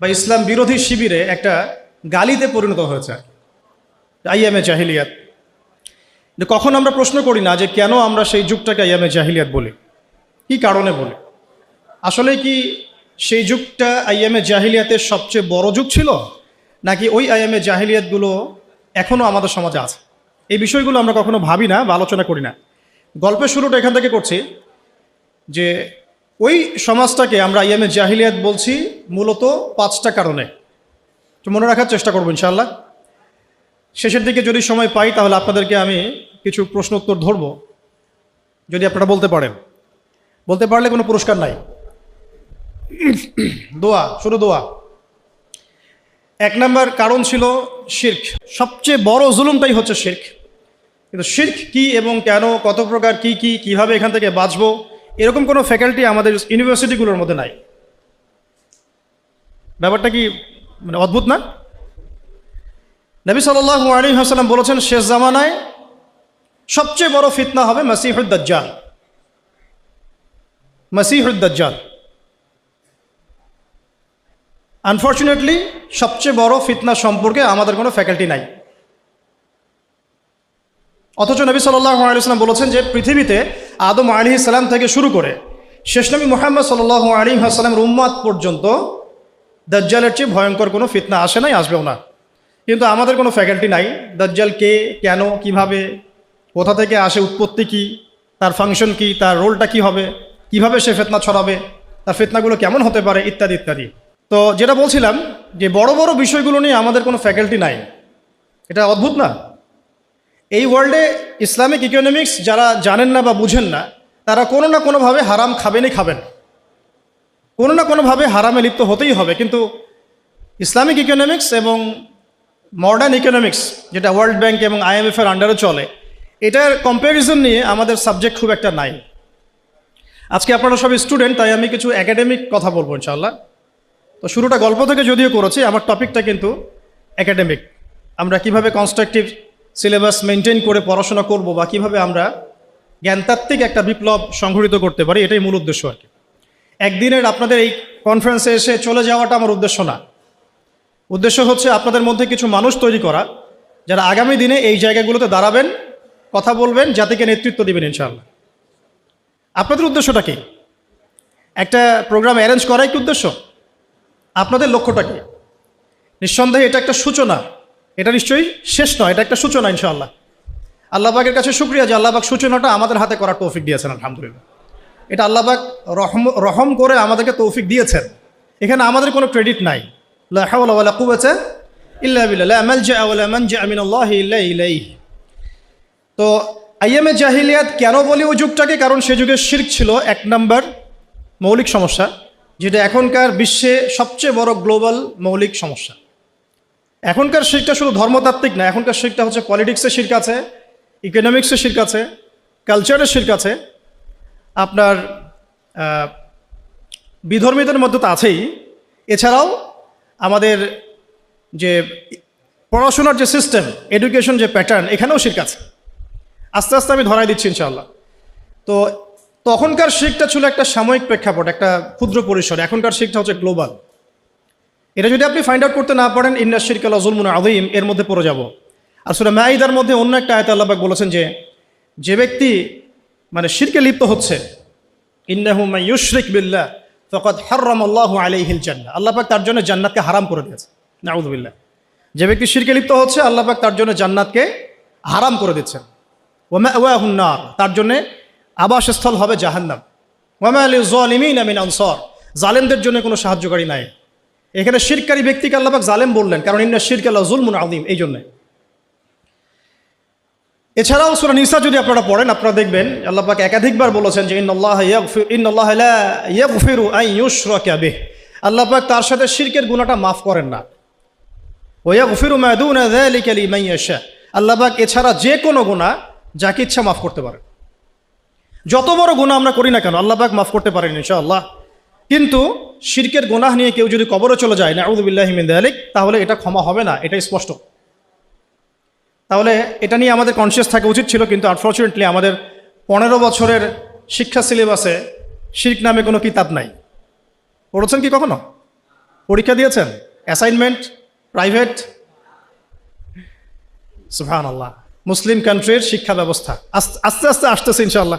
বা ইসলাম বিরোধী শিবিরে একটা গালিতে পরিণত হয়েছে আইএমএ জাহিলিয়াত। কখন আমরা প্রশ্ন করি না যে কেন আমরা সেই যুগটাকে আইএমএ জাহিলিয়াত বলি? কি কারণে বলি? আসলে কি সেই যুগটা আইএমএ জাহিলিয়াতের সবচেয়ে বড় যুগ ছিল, নাকি ওই আইএমএ জাহিলিয়াতগুলো এখনও আমাদের সমাজে আছে? এই বিষয়গুলো আমরা কখনো ভাবি না বা আলোচনা করি না। গল্পের শুরুটা এখান থেকে করছি যে ওই সমাজটাকে আমরা আইএমএ জাহিলিয়াত বলছি মূলত পাঁচটা কারণে। তো মনে রাখার চেষ্টা করব ইনশাল্লাহ শেষের দিকে যদি সময় পাই, তাহলে আপনাদেরকে আমি কিছু প্রশ্ন উত্তর ধরব। যদি আপনারা বলতে পারেন। বলতে পারলে কোনো পুরস্কার নাই। দোয়া শুরু দোয়া। এক নম্বর কারণ ছিল শির্ক। সবচেয়ে বড় জুলুমটাই হচ্ছে শির্ক। কিন্তু শির্ক কি এবং কেন, কত প্রকার, কি কি, কীভাবে এখান থেকে বাঁচবো, এরকম কোনো ফ্যাকাল্টি আমাদের ইউনিভার্সিটিগুলোর মধ্যে নাই। ব্যাপারটা কি মানে অদ্ভুত না? নবী সাল্লাহ আলী হাসালাম বলেছেন, শেষ জামানায় সবচেয়ে বড় ফিতনা হবে মাসিহুদ্দাজ্জাল মাসিহুদ্দাজ্জাল আনফর্চুনেটলি সবচেয়ে বড় ফিতনা সম্পর্কে আমাদের কোনো ফ্যাকাল্টি নাই। অথচ নবী সাল্লাহ আলিয়াল্লাম বলেছেন যে, পৃথিবীতে আদম আলী সালাম থেকে শুরু করে শেষ নবী মোহাম্মদ সাল্লাহ আলী উম্মাদ পর্যন্ত দাজ্জালের চেয়ে ভয়ঙ্কর কোনো ফিতনা আসে নাই, আসবেও না। কিন্তু আমাদের কোনো ফ্যাকাল্টি নাই। দাজ্জাল কে, কেন, কীভাবে, কোথা থেকে আসে, উৎপত্তি কি, তার ফাংশন কি, তার রোলটা কি হবে, কীভাবে সে ফেতনা ছড়াবে, তার ফেতনাগুলো কেমন হতে পারে, ইত্যাদি ইত্যাদি। তো যেটা বলছিলাম যে বড় বড় বিষয়গুলো নিয়ে আমাদের কোনো ফ্যাকাল্টি নাই। এটা অদ্ভুত না? এই ওয়ার্ল্ডে ইসলামিক ইকোনমিক্স যারা জানেন না বা বুঝেন না, তারা কোনো না কোনোভাবে হারাম খাবেনই খাবেন। কোনো না কোনোভাবে হারামে লিপ্ত হতেই হবে। কিন্তু ইসলামিক ইকোনমিক্স এবং মডার্ন ইকোনমিক্স যেটা ওয়ার্ল্ড ব্যাংক এবং আইএমএফের আন্ডারে চলে, এটার কম্প্যারিজন নিয়ে আমাদের সাবজেক্ট খুব একটা নাই। আজকে আপনারা সব স্টুডেন্ট তাই আমি কিছু একাডেমিক কথা বলব ইনশাল্লাহ তো শুরুটা গল্প থেকে যদিও করেছি, আমার টপিকটা কিন্তু একাডেমিক আমরা কীভাবে কনস্ট্রাকটিভ সিলেবাস মেনটেন করে পড়াশোনা করব বা কীভাবে আমরা জ্ঞানতাত্ত্বিক একটা বিপ্লব সংঘটিত করতে পারি, এটাই মূল উদ্দেশ্য আর কি। একদিনের আপনাদের এই কনফারেন্সে এসে চলে যাওয়াটা আমার উদ্দেশ্য না। উদ্দেশ্য হচ্ছে আপনাদের মধ্যে কিছু মানুষ তৈরি করা, যারা আগামী দিনে এই জায়গাগুলোতে দাঁড়াবেন, কথা বলবেন, জাতিকে নেতৃত্ব দেবেন ইনশাআল্লাহ। আপনাদের উদ্দেশ্যটা কি? একটা প্রোগ্রাম অ্যারেঞ্জ করাই কি উদ্দেশ্য? আপনাদের লক্ষ্যটা কি? নিঃসন্দেহে এটা একটা সূচনা। এটা নিশ্চয়ই শেষ নয়, এটা একটা সূচনা ইনশাআল্লাহ। আল্লাহবাগের কাছে শুক্রিয়া যে আল্লাহবাগ সূচনাটা আমাদের হাতে করার তৌফিক দিয়েছেন, আলহামদুলিল্লাহ। এটা আল্লাহবাগ রহম রহম করে আমাদেরকে তৌফিক দিয়েছেন। এখানে আমাদের কোনো ক্রেডিট নাই। লা হাওলা ওয়ালা কুওয়াতা ইল্লা বিল্লাহ। লা মালজা ওয়ালা মানজা মিনাল্লাহি ইল্লা ইলাইহি। তো আইএমএ জাহিলিয়াত কেন বলি ওই যুগটাকে? কারণ সে যুগে শির্ক ছিল। এক নম্বর মৌলিক সমস্যা, যেটা এখনকার বিশ্বে সবচেয়ে বড় গ্লোবাল মৌলিক সমস্যা। এখনকার শিরটা শুধু ধর্মতাত্ত্বিক না, এখনকার শিরটা হচ্ছে পলিটিক্সের শির্ক আছে ইকোনমিক্সের শির্ক আছে কালচারের শির্ক আছে। আপনার বিধর্মীদের মধ্যে তো আছেই। এছাড়াও আমাদের যে পড়াশোনার যে সিস্টেম এডুকেশন যে প্যাটার্ন এখানেও শির্ক আছে। আস্তে আস্তে আমি ধরাই দিচ্ছি ইনশাল্লাহ তো তখনকার শিখটা ছিল একটা সাময়িক প্রেক্ষাপট, একটা ক্ষুদ্র পরিসর। এখনকার শিখটা হচ্ছে গ্লোবাল এটা যদি আপনি ফাইন্ড আউট করতে না পারেন, ইন্না শিরক আল্লাহ জুলমুন আদিম এর মধ্যে পড়ে যাব। আর সুরা মধ্যে অন্য একটা আয়তা আল্লাহবাক বলেছেন যে যে ব্যক্তি মানে শিরকে লিপ্ত হচ্ছে। ইন্নাহু মাই ইউশরিক ফকত হাররাম আল্লাহু আলাইহিল জান্নাহ। আল্লাহ পাক তার জন্য জান্নাতকে হারাম করে দিয়েছে। নাউযুবিল্লাহ যে ব্যক্তি শিরকে লিপ্ত হচ্ছে, আল্লাহ পাক তার জন্য জান্নাতকে হারাম করে দিচ্ছেন। ওমা ওয়াহুন্নার তার জন্য আবাসস্থল হবে জাহান্নাম। ওমা আলী জলিমিন আমিন আনসর, জালেমদের জন্য কোনো সাহায্যকারী নাই। এখানে শিরকারী ব্যক্তিকে আল্লাপাক জালেম বললেন, কারণ ইন্না শিরক আল্লাহ জুলমুন আদিম এই জন্যে এছাড়াও সুরা নিসা যদি আপনারা পড়েন, আপনারা দেখবেন আল্লাপাক একাধিকবার বলেছেন যে ইউশরাকা বিহ। আল্লাপাক তার সাথে শিরকের গুনাহটা মাফ করেন না। ওয়া আল্লাপাক এছাড়া যে কোনো গুনাহ যাকে ইচ্ছা মাফ করতে পারেন। যত বড় গুনাহ আমরা করি না কেন আল্লাপাক মাফ করতে পারেন ইনশাআল্লাহ। কিন্তু শিরকের গোনাহ নিয়ে কেউ যদি কবরে চলে যায় না আউদুবিল্লাহ মিন আলিক তাহলে এটা ক্ষমা হবে না এটাই স্পষ্ট। তাহলে এটা নিয়ে আমাদের কনসিয়াস থাকা উচিত ছিল, কিন্তু আনফর্চুনেটলি আমাদের পনেরো বছরের শিক্ষা সিলেবাসে শির্ক নামে কোনো কিতাব নাই। পড়েছেন কি কখনো? পরীক্ষা দিয়েছেন? অ্যাসাইনমেন্ট প্রাইভেট সুহান আল্লাহ মুসলিম কান্ট্রির শিক্ষা ব্যবস্থা। আস্তে আস্তে আস্তে আসতেছে ইনশাল্লাহ